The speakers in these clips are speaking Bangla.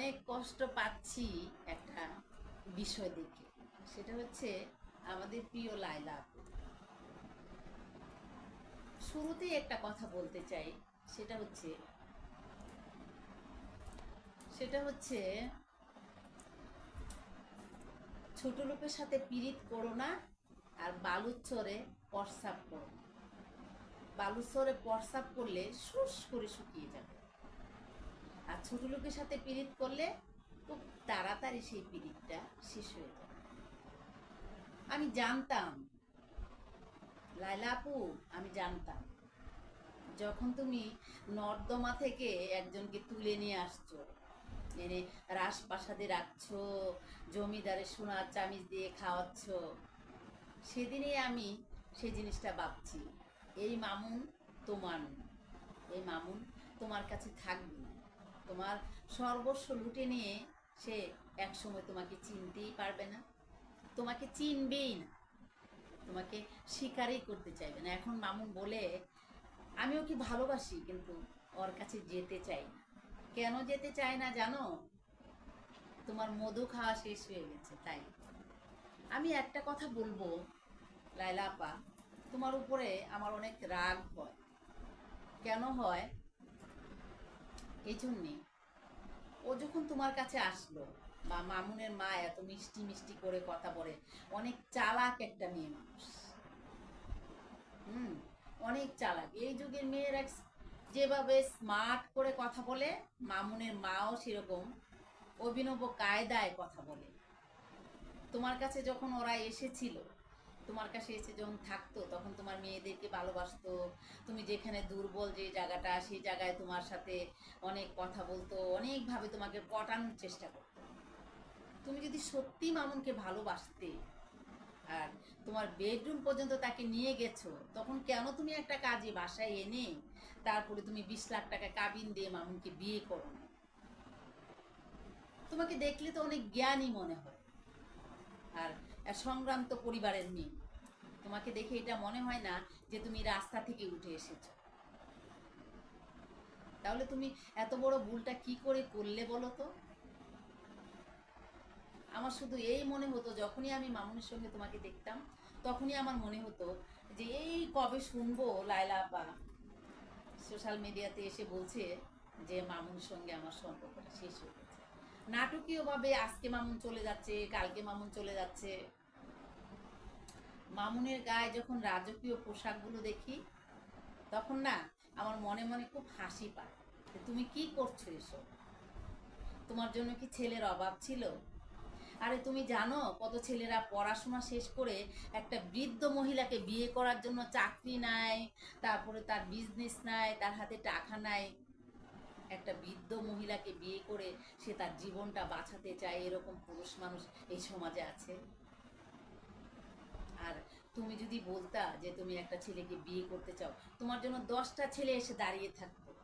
অনেক কষ্ট পাচ্ছি একটা বিষয় দেখে। সেটা হচ্ছে আমাদের প্রিয় লাইলা শুরুতেই একটা কথা বলতে চাই, সেটা হচ্ছে সেটা হচ্ছে, ছোট লোকের সাথে পীড়িত করো না আর বালুচরে প্রস্রাব করো। বালুচরে প্রস্রাব করলে শুষ করে শুকিয়ে যাবে। আর ছোট লোকের সাথে পীড়িত করলে খুব তাড়াতাড়ি সেই পীড়িতটা শেষ হয়ে যায় আমি জানতাম লাইলা আপু, আমি জানতাম, যখন তুমি নর্দমা থেকে একজনকে তুলে নিয়ে আসছো, এনে রাজপ্রাসাদে রাখছো জমিদারে সোনার চামিচ দিয়ে খাওয়াচ্ছ সেদিনে আমি সেই জিনিসটা ভাবছি, এই মামুন তোমার। এই মামুন তোমার কাছে থাকবে তোমার সর্বস্ব লুটে নিয়ে সে একসময় তোমাকে চিনতেই পারবে না। তোমাকে চিনবেই না। তোমাকে স্বীকারই করতে চাইবে না। এখন মামুন বলে আমি ওকে ভালোবাসি, কিন্তু ওর কাছে যেতে চাই না। কেন যেতে চায় না জানো? তোমার মধু খাওয়া শেষ হয়ে গেছে, তাই। আমি একটা কথা বলব লাইলা আপা। তোমার উপরে আমার অনেক রাগ হয়। কেন হয়? জন্যে ও যখন তোমার কাছে আসলো বা মামুনের মা এত মিষ্টি মিষ্টি করে কথা বলে, অনেক চালাক একটা মেয়ে মানুষ। হুম, অনেক চালাক। এই যুগের মেয়েরা যেভাবে স্মার্ট করে কথা বলে, মামুনের মাও সেরকম অভিনব কায়দায় কথা বলে। তোমার কাছে যখন ওরা এসেছিল তোমার কাছে এসে যখন থাকতো, তখন তোমার মেয়েদেরকে ভালোবাসতো। তুমি যেখানে দুর্বল যে জায়গাটা, সেই জায়গায় তোমার সাথে অনেক কথা বলতো, অনেকভাবে তোমাকে পটানোর চেষ্টা করতো। তুমি যদি সত্যি মামুনকে ভালোবাসতে আর তোমার বেডরুম পর্যন্ত তাকে নিয়ে গেছো, তখন কেন তুমি একটা কাজে বাসায় এনে তারপরে তুমি বিশ লাখ টাকা কাবিন দিয়ে মামুনকে বিয়ে করো না? তোমাকে দেখলে তো অনেক জ্ঞানী মনে হয়। আর এক সংক্রান্ত পরিবারের মেয়ে তোমাকে দেখে এটা মনে হয় না যে তুমি রাস্তা থেকে উঠে এসেছ। তাহলে তুমি এত বড় ভুলটা কি করে করলে বলো তো? আমার শুধু এই মনে হতো, যখনই আমি মামুনের সঙ্গে তোমাকে দেখতাম, তখনই আমার মনে হতো যে এই কবে শুনব লাইলা আপা? সোশ্যাল মিডিয়াতে এসে বলছে যে মামুনের সঙ্গে আমার সম্পর্কটা শেষ হয়ে গেছে। নাটকীয়ভাবে আজকে মামুন চলে যাচ্ছে, কালকে মামুন চলে যাচ্ছে। মামুনের গায়ে যখন রাজকীয় পোশাকগুলো দেখি, তখন না আমার মনে মনে খুব হাসি পায় তুমি কি করছ এসব? তোমার জন্য কি ছেলের অভাব ছিল? আরে তুমি জানো, কত ছেলেরা পড়াশোনা শেষ করে একটা বৃদ্ধ মহিলাকে বিয়ে করার জন্য চাকরি নেয় তারপরে তার বিজনেস নেয় তার হাতে টাকা নেয় একটা বৃদ্ধ মহিলাকে বিয়ে করে সে তার জীবনটা বাঁচাতে চায় এরকম পুরুষ মানুষ এই সমাজে আছে? তুমি যদি বলতা যে তুমি একটা ছেলেকে বিয়ে করতে চাও, তোমার জন্য দশটা ছেলে এসে দাঁড়িয়ে থাকতো।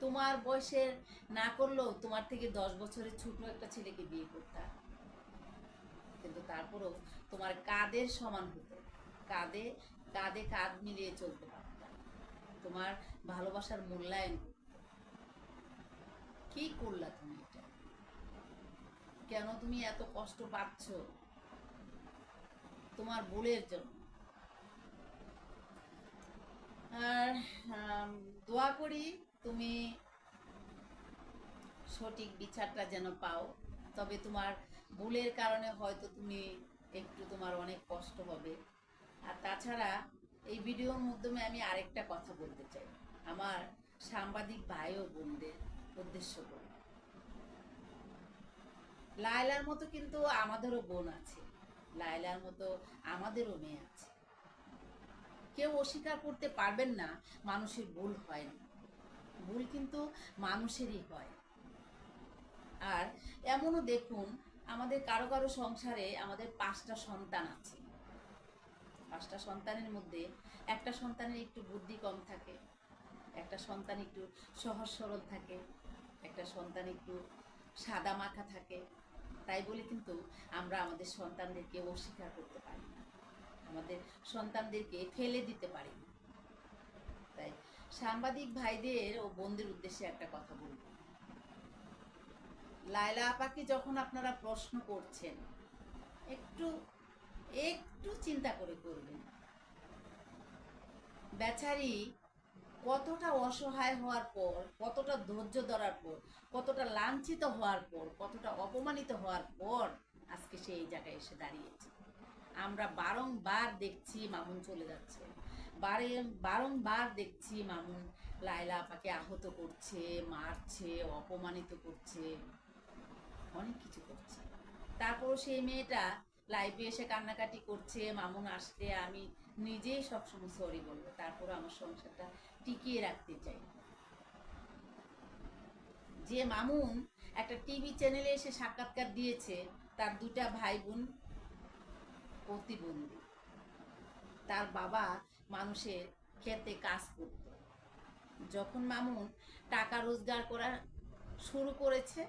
তোমার বয়সের না করলেও তোমার থেকে দশ বছরের ছোট একটা ছেলেকে বিয়ে করতা। কিন্তু তারপরেও তোমার কাদের সমান হতো। কাঁধে কাঁধে কাঁধ মিলিয়ে চলতে পারতা। তোমার ভালোবাসার মূল্যায়ন। কি করলা তুমি এটা? কেন তুমি এত কষ্ট পাচ্ছ? তোমার ভুলের জন্য। আর দোয়া করি তুমি সঠিক বিচারটা যেন পাও। তবে তোমার ভুলের কারণে হয়তো তুমি একটু তোমার অনেক কষ্ট হবে। আর তাছাড়া এই ভিডিওর মাধ্যমে আমি আরেকটা কথা বলতে চাই। আমার সাংবাদিক ভাই ও বোনদের উদ্দেশ্য করে লায়লার মতো কিন্তু আমাদেরও বোন আছে। লায়লার মতো আমাদেরও মেয়ে আছে। কেউ অস্বীকার করতে পারবেন না, মানুষের ভুল হয় না। ভুল কিন্তু মানুষেরই হয়। আর এমনও দেখুন, আমাদের কারও কারও সংসারে আমাদের পাঁচটা সন্তান আছে। পাঁচটা সন্তানের মধ্যে একটা সন্তানের একটু বুদ্ধি কম থাকে, একটা সন্তান একটু সহজ সরল থাকে, একটা সন্তান একটু সাদা মাখা থাকে তাই বলে কিন্তু আমরা আমাদের সন্তানদেরকে অস্বীকার করতে পারি না। আমাদের সন্তানদেরকে ফেলে দিতে পারি না। তাই সাংবাদিক ভাইদের ও বোনদের উদ্দেশ্যে একটা কথা বলব। লায়লা আপাকে যখন আপনারা প্রশ্ন করছেন, একটু একটু চিন্তা করে করবেন। বেচারি কতটা অসহায় হওয়ার পর, কতটা ধৈর্য ধরার পর, কতটা লাঞ্ছিত হওয়ার পর, কতটা অপমানিত হওয়ার পর আজকে সে এই জায়গায় এসে দাঁড়িয়েছে। আমরা বারংবার দেখছি মামুন চলে যাচ্ছে। বারে, বারংবার দেখছি মামুন লায়লা আপাকে আহত করছে, মারছে, অপমানিত করছে, অনেক কিছু করছে। তারপর সেই মেয়েটা লাইভে এসে কান্নাকাটি করছে, মামুন আসলে আমি নিজেই সবসময় সরি বলব তারপর আমার সংসারটা টিকিয়ে রাখতে চাই। যে মামুন একটা টিভি চ্যানেলে এসে সাক্ষাৎকার দিয়েছে, তার দুটা ভাই বোন প্রতিবন্ধী। তার বাবা মানুষের খেতে কাজ করত। যখন মামুন টাকা রোজগার করা শুরু করেছে,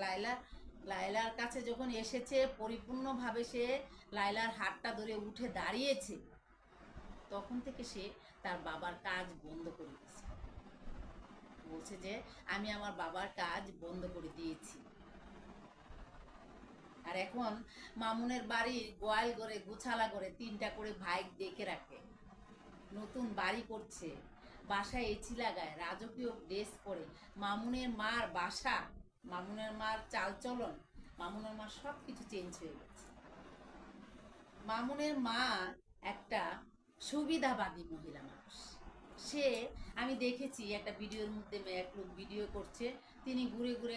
লায়লা লায়লার কাছে যখন এসেছে, পরিপূর্ণভাবে সে লায়লার হাতটা ধরে উঠে দাঁড়িয়েছে, তখন থেকে সে তার বাবার কাজ বন্ধ করে দিয়েছে। বলছে যে, আমি আমার বাবার কাজ বন্ধ করে দিয়েছি। আর এখন মামুনের বাড়ি গোয়াল করে গোছালা করে তিনটা করে ভাই ডেকে রাখে। নতুন বাড়ি করছে, বাসায় এসি লাগায় রাজকীয় ড্রেস পরে। মামুনের মার বাসা মামুনের মার চাল চলন মামুনের মা সব কিছু চেঞ্জ হয়ে গেছে। মামুনের মা একটা সুবিধাবাদী মহিলা মানুষ। সে, আমি দেখেছি একটা ভিডিওর মধ্যে এক লোক ভিডিও করছে, তিনি ঘুরে ঘুরে